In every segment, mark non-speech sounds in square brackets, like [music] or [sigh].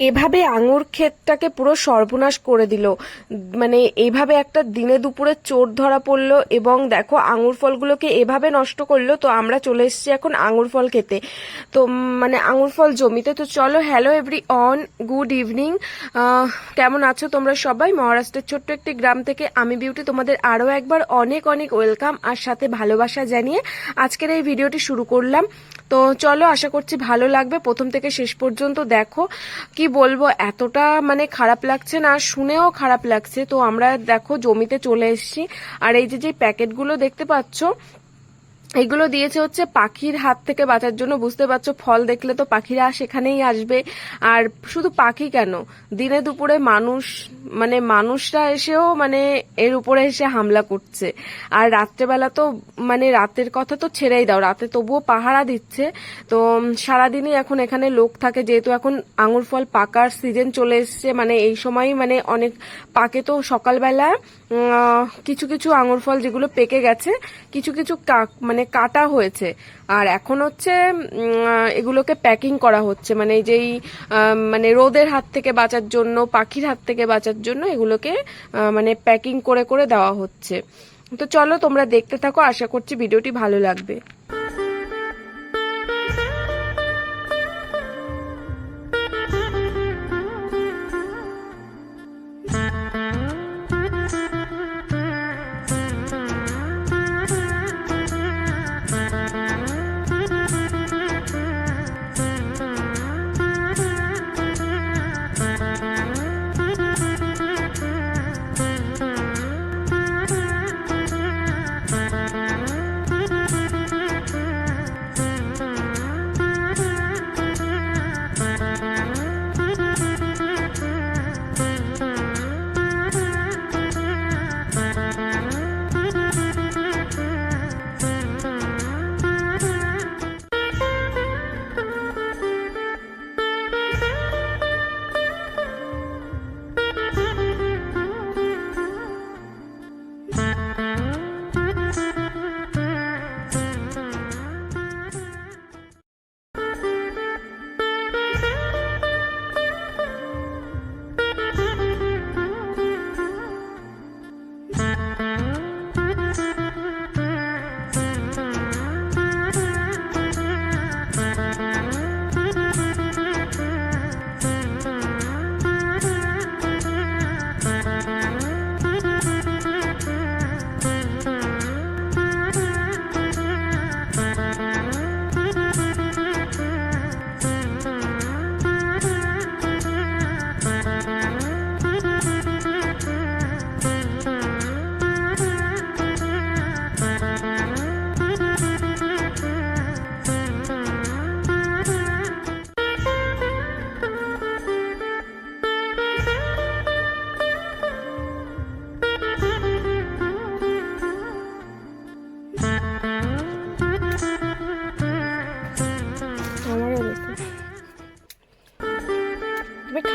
এভাবে আঙুর ক্ষেতটাকে পুরো সর্বনাশ করে দিল। মানে এভাবে একটা দিনে দুপুরে চোর ধরা পড়ল এবং দেখো আঙুর ফলগুলোকে এভাবে নষ্ট করল, তো আমরা চলে এসেছি এখন আঙুর ফল খেতে। তো মানে আঙুর ফল জমিতে, তো চলো hello everyone good evening কেমন আছো তোমরা সবাই? মহারাষ্ট্রের ছোট্ট একটি গ্রাম থেকে আমি বিউটি তোমাদের আরও একবার অনেক অনেক ওয়েলকাম আর সাথে ভালোবাসা জানিয়ে আজকের এই ভিডিওটি শুরু করলাম। তো চলো, আশা করছি ভালো লাগবে। প্রথম থেকে শেষ পর্যন্ত দেখো। কি বলব, এতটা মানে খারাপ লাগছে না, শুনেও খারাপ লাগছে। তো আমরা দেখো, জমিতে চলে এসছি। আর এই যে যে প্যাকেটগুলো দেখতে পাচ্ছ এগুলো দিয়েছে হচ্ছে পাখির হাত থেকে বাঁচার জন্য। বুঝতে পারছ, ফল দেখলে তো পাখিরা সেখানেই আসবে। আর শুধু পাখি কেন? দিনে দুপুরে মানুষ মানে মানুষরা এসেও মানে এর উপরে এসে হামলা করছে। আর রাত্রেবেলা তো মানে রাতের কথা তো ছেড়েই দাও। রাতে তবুও পাহারা দিচ্ছে। তো সারাদিনই এখন এখানে লোক থাকে। যেহেতু এখন আঙুর ফল পাকার সিজন চলে এসছে মানে এই সময়ই মানে অনেক পাকে তো সকালবেলা কিছু কিছু আঙুর ফল যেগুলো পেকে গেছে, কিছু কিছু কা- মানে কাটা হয়েছে। আর এখন হচ্ছে এগুলোকে প্যাকিং করা হচ্ছে। মানে যেই মানে রোদের হাত থেকে বাঁচার জন্য, পাখির হাত থেকে বাঁচার জন্য এগুলোকে মানে প্যাকিং করে করে দেওয়া হচ্ছে। তো চলো তোমরা দেখতে থাকো। আশা করছি ভিডিওটি ভালো লাগবে।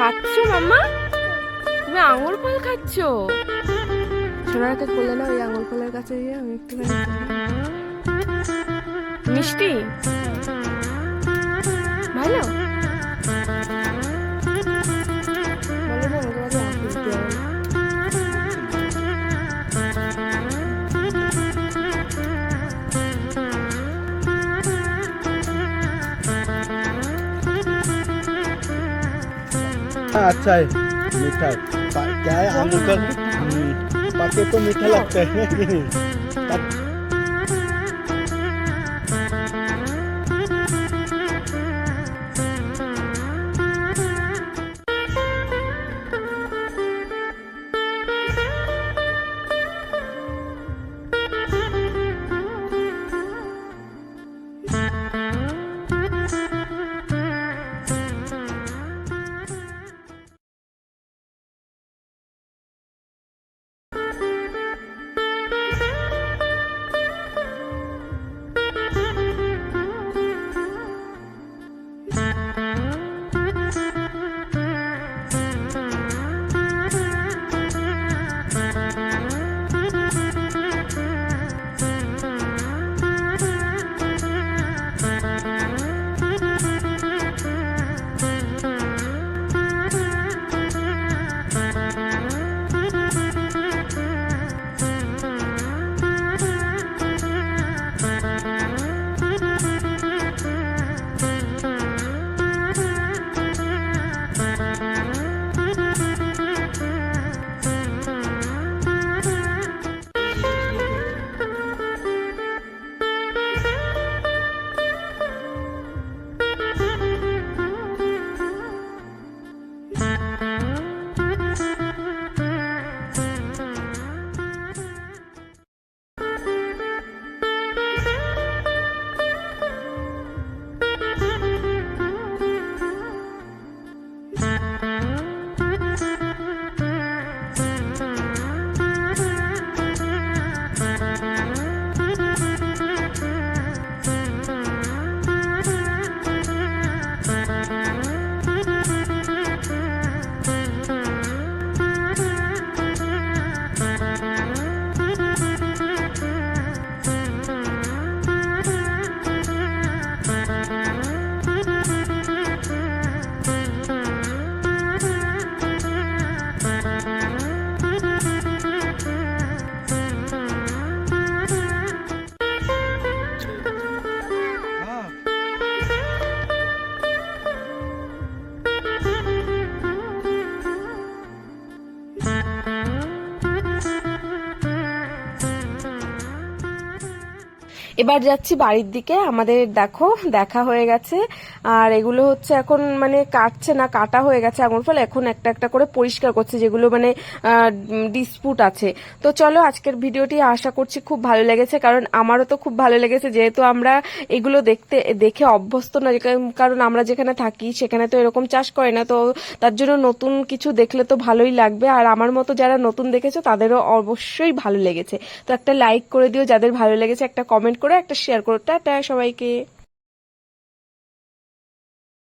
খাচ্ছ মাম্মা? তুমি আঙুর ফল খাচ্ছ? সোনারাকে কোলে না ওই আঙুর ফলের কাছে গিয়ে আমি একটু। মিষ্টি? ভালো? अच्छा है मीठा है। क्या है अमूल का? हम्म, पाके तो मीठा लगता है। [laughs] এবার যাচ্ছি বাড়ির দিকে। আমাদের দেখো দেখা হয়ে গেছে। আর এগুলো হচ্ছে এখন মানে কাটছে না, কাটা হয়ে গেছে আঙুর ফল। এখন একটা একটা করে পরিষ্কার করছে, যেগুলো মানে ডিসপুট আছে। তো চলো আজকের ভিডিওটি আশা করছি খুব ভালো লেগেছে, কারণ আমারও তো খুব ভালো লেগেছে যেহেতু আমরা এগুলো দেখতে, দেখে অভ্যস্ত না কারণ আমরা যেখানে থাকি সেখানে তো এরকম চাষ করে না, তো তার জন্য নতুন কিছু দেখলে তো ভালোই লাগবে। আর আমার মতো যারা নতুন দেখেছ, তাদেরও অবশ্যই ভালো লেগেছে। তো একটা লাইক করে দিও, যাদের ভালো লেগেছে একটা কমেন্ট করে, একটা শেয়ার করো। টাটা সবাইকে।